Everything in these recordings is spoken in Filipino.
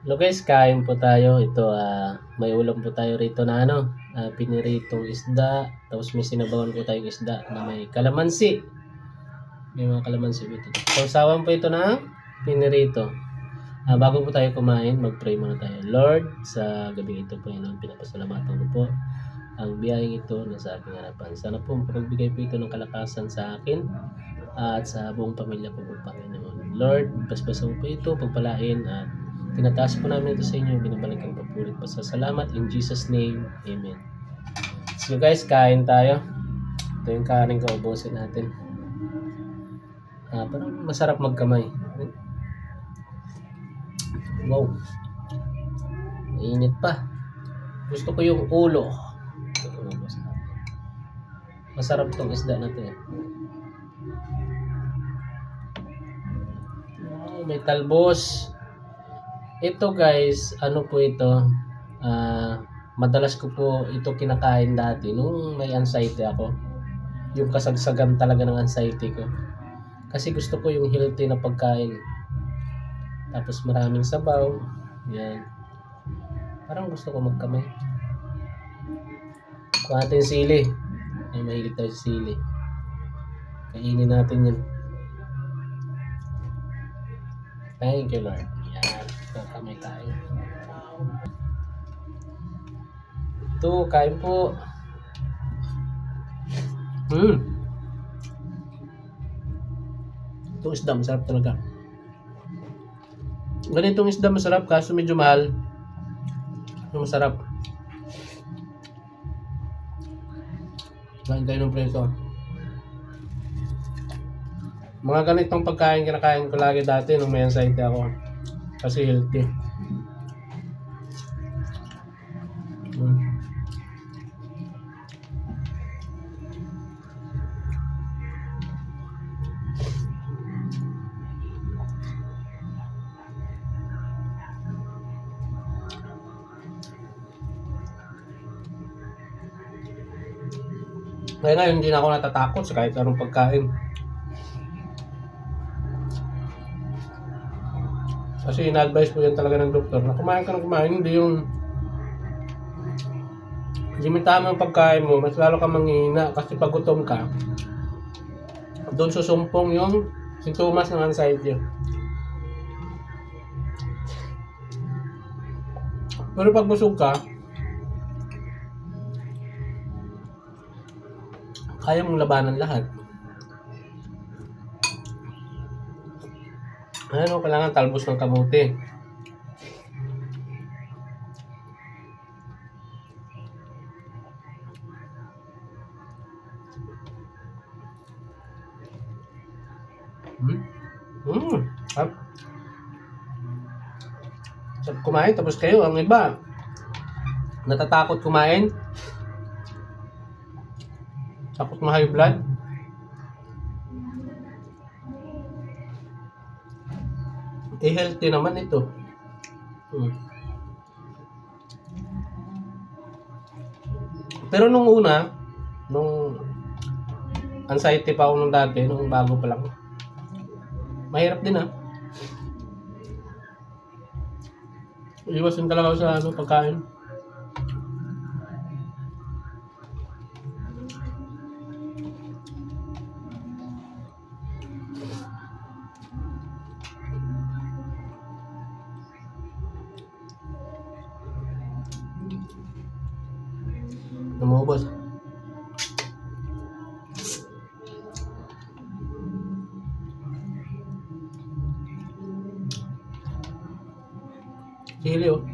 Hello guys, kain po tayo. Ito, ah, may ulam po tayo rito na ano, ah, piniritong isda. Tapos may sinabawan po tayong isda na may kalamansi. May mga kalamansi po ito. Sausawan po ito ng pinirito. Ah, bago po tayo kumain, mag-pray muna tayo. Lord, sa gabi ito po yun, pinapasalamatan ko po ang biyayang ito na sa aking harapan. Sana po mapagbigay po ito ng kalakasan sa akin at sa buong pamilya ko po, Panginoon. Lord, paspasan po ito, pagpalain at tinataas po namin ito sa inyo, binabalik ang papulit pa sa salamat in Jesus name. Amen. So guys, kain tayo. Ito yung kanin ko, ubusin natin. Ah, parang masarap magkamay. Wow. Mainit pa. Gusto ko yung ulo. Natin. Masarap tong isda na to eh. Ay, may talbos. Ito guys, ano po ito? Ah, madalas ko po ito kinakain dati nung may anxiety ako. Yung kasagsagan talaga ng anxiety ko. Kasi gusto ko yung healthy na pagkain. Tapos maraming sabaw. Yan. Parang gusto ko magkamay. Kuha natin sili. Ay, mahilig tayo sili. Kainin natin yan. Thank you, Lord. Yan. Kakamay tayo. Ito, kain po. Hmm. Ito isda, masarap talaga. Ganitong isda masarap, kaso medyo mahal. Yung masarap. Kain tayo ng preso. Mga ganitong pagkain kinakain ko lagi dati nung may anxiety ako. Kasi healthy. Mm. Kaya ngayon hindi na ako natatakot sa kahit anong pagkain. Kasi ina-advise po yan talaga ng doktor na kumain ka ng kumain, hindi yung limitahan mo ang pagkain mo, mas lalo ka manghihina kasi pag gutom ka, doon susumpong yung sintomas ng anxiety. Pero pag busog ka, kaya mong labanan lahat. Ano, kailangan talbos ng kamuti. Hmm? Hmm. Sarap. Sarap kumain, tapos kayo, ang iba, natatakot kumain. Takot ma-high blood. Eh, healthy naman ito. Hmm. Pero nung una, nung anxiety pa ako nung dati, nung bago pa lang, mahirap din ah. Iwas din talaga ako sa ano, pagkain. Namubos. Sili oh.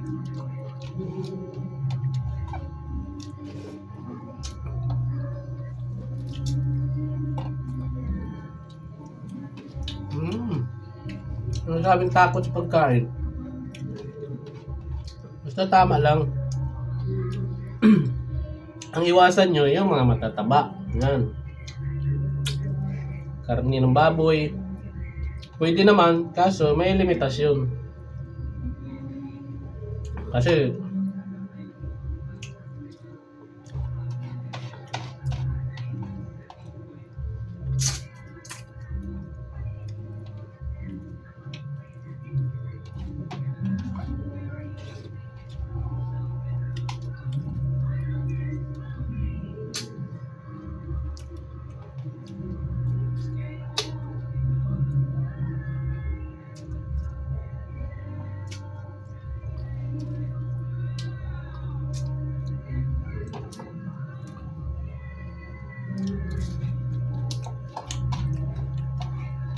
Mmm. Ano sabing takot sa pagkain? Basta tama lang. Ang iwasan nyo, yung mga matataba. Yan. Karni ng baboy. Pwede naman, kaso may limitasyon. Kasi,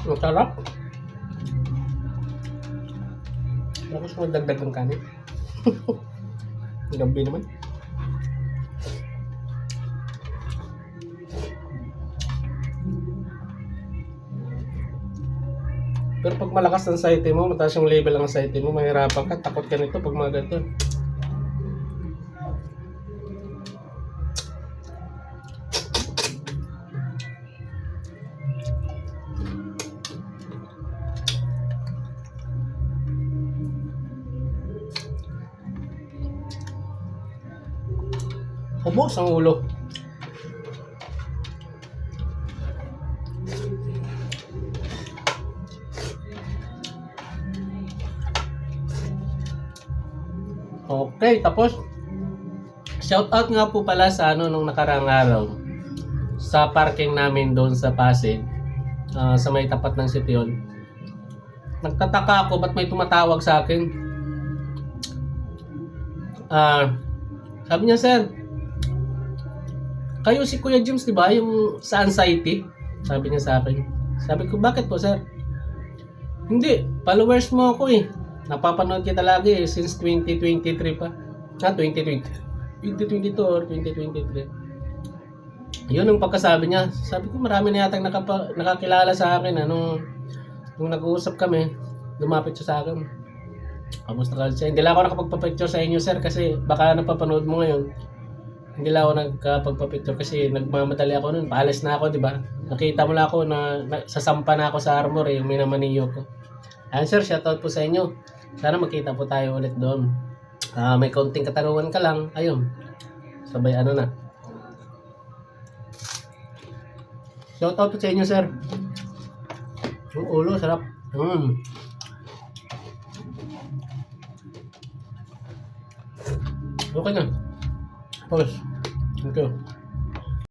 Ang sarap. Tapos magdagdag ng kanin. Gabi naman. Pero pag malakas ang sighting mo, mataas yung level ng sighting mo, mahirapan ka, takot ka nito pag mga ganito. Ubos ang ulo. Okay, tapos shout out nga po pala sa ano nung nakarang araw sa parking namin doon sa Pasig ah, sa may tapat ng Hall. Nagtataka ako ba't may tumatawag sa akin. Ah, sabi niya, sir, kayo si Kuya James, di ba? Yung sa anxiety? Sabi niya sa akin. Sabi ko, bakit po, sir? Hindi, followers mo ako eh. Napapanood kita lagi eh, since 2023 pa. Ah, 2020. 2022 or 2023. Yun ang pagkasabi niya. Sabi ko, marami na yatang nakapa, nakakilala sa akin. Ano, nung nag-uusap kami, lumapit siya sa akin. Kamusta ka siya? Hindi lang ako nakapagpa-picture sa inyo, sir, kasi baka napapanood mo ngayon. Hindi lang ako nagkapagpa-picture kasi nagmamadali ako noon. Paalis na ako, di ba? Nakita mo lang ako na, na sasampa na ako sa armor, eh, yung minamaniyo ko. Ayan, sir, shoutout po sa inyo. Sana magkita po tayo ulit doon. Ah, may kaunting katarungan ka lang. Ayun. Sabay ano na. Shoutout po sa inyo, sir. Yung ulo, sarap. Mm. Okay na. Pause. Thank you.